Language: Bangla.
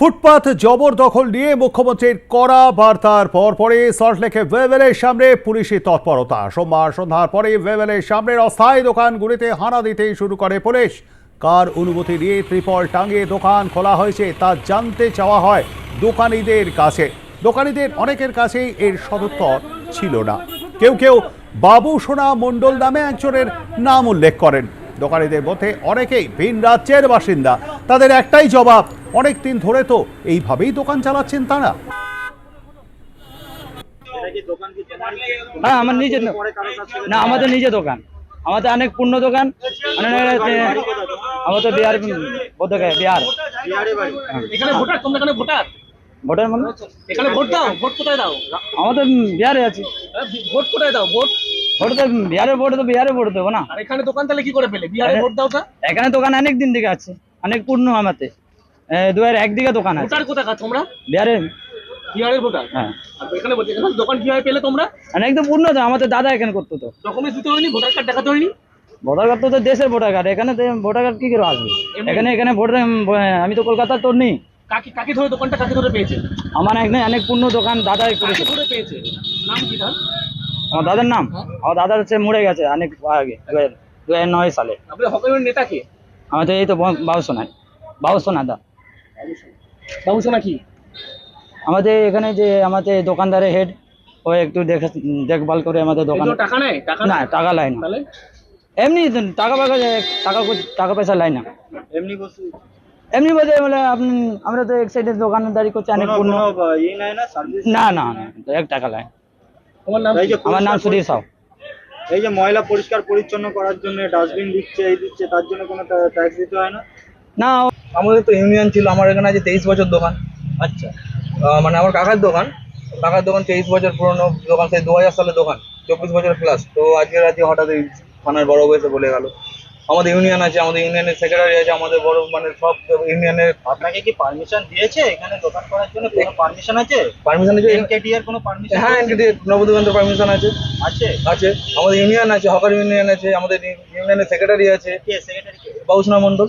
ফুটপাথ জবরদখল নিয়ে মুখ্যমন্ত্রীর কড়া বার্তার পর পরে সল্টলেকে ভেভেলের সামনে পুলিশি তৎপরতা। সোমবার সন্ধ্যার পরে ভেভেলের সামনের অস্থায়ী দোকানগুলিতে হানা দিতেই শুরু করে পুলিশ। কার অনুমতি নিয়ে ত্রিপল টাঙিয়ে দোকান খোলা হয়েছে তা জানতে চাওয়া হয় দোকানিদের কাছে। দোকানিদের অনেকের কাছেই এর সদুত্তর ছিল না। কেউ কেউ বাবু সোনা মণ্ডল নামে একজনের নাম উল্লেখ করেন। দোকানিদের মধ্যে অনেকেই ভিন রাজ্যের বাসিন্দা। তাদের একটাই জবাব অনেক দিন ধরে তো এইভাবেই দোকান চালাচ্ছেন তারা। হ্যাঁ আমার নিজের না আমাদের নিজের দোকান। আমাদের অনেক পূর্ণ দোকান আমাদের বিহার বিহার। এখানে ভোটার? তোমরা এখানে ভোটার? ভোটার মানে? এখানে ভোট দাও ভোট কোথায় দাও? আমাদের বিহারে আছে। হ্যাঁ, ভোট কোথায় দাও? ভোট? ভোট তো বিহারে ভোট তো বিহারে ভোট দেবো না? এখানে দোকান তাহলে কি করে পেলে? বিহারে ভোট দাও এখানে দোকান অনেক দিন থেকে আছে অনেক পূর্ণ আমাতে। দু হাজার একদিকে দোকান আছে। ভোটার তোমরা? বিহারে। বিহারের ভোটার? হ্যাঁ। এখানে বলছি এখানে দোকান কীভাবে পেলে তোমরা? অনেক তো পূর্ণ তো আমাদের দাদা এখানে করতো তো। ডকুমেন্টস দিতে হয়নি ভোটার কার্ড দেখাতে হয়নি? ভোটার কার্ড তো দেশের ভোটার কার্ড এখানে ভোটার কার্ড কি করে আসবে? এখানে এখানে ভোটার আমি তো কলকাতার তোর নেই কাকে কাকে ধরে দোকানটা কাকে ধরে পেয়েছে? আমার অনেক পূর্ণ দোকান দাদাই করেছে। ধরে পেয়েছে? নাম কি তার? আমার দাদার নাম? আমার দাদার হচ্ছে মরে গেছে অনেক আগে দু হাজার দু নয় সালে। আপনাদের হকের নেতা কে? আমাদের এই তো বাবুসো নাই বাবুসো না দা বাবু সোনা কি? আমাদের এখানে যে আমাদের দোকানদারের হেড ও একটু দেখে দেখভাল করে আমাদের দোকান টাকা নেয় টাকা না টাকা লাই না। এমনি টাকা পয়সা টাকা টাকা পয়সা লাই না। এমনি বসে এমনি বলতে মানে আপনি আমরা তো এক সাইডে দোকানদারি করছি অনেক পূর্ণ নাই না না না এক টাকা লাই। তোমার নাম এই যে আমার নাম পরিষ্কার সুধীর সাউ। এই যে ময়লা পরিষ্কার পরিচ্ছন্ন করার জন্য ডাস্টবিন দিচ্ছে এই দিচ্ছে তার জন্য কোনো ট্যাক্স দিতে হয় না? না আমাদের তো ইউনিয়ন ছিল আমার এখানে আছে তেইশ বছর দোকান। আচ্ছা। মানে আমার কাকার দোকান। কাকার দোকান তেইশ বছর পুরনো দোকান সেই দু হাজার সালের দোকান চব্বিশ বছর প্লাস তো আজকের আজকে হঠাৎ এই থানার বড় বয়সে বলে গেল আমাদের ইউনিয়ন আছে আমাদের ইউনিয়নের সেক্রেটারি আছে আমাদের বড় মানে সব ইউনিয়নের আপনাকে কি পারমিশন দিয়েছে? এখানে দোকান করার জন্য কোনো পারমিশন আছে? পারমিশন আছে। এনকেটি এর কোনো পারমিশন হ্যাঁ এনকেটি নবদোকানের পারমিশন আছে। আছে? আছে। আমাদের ইউনিয়ন আছে হকার ইউনিয়ন আছে আমাদের ইউনিয়নের সেক্রেটারি আছে। কে সেক্রেটারি কে? বাবুসোনা মণ্ডল।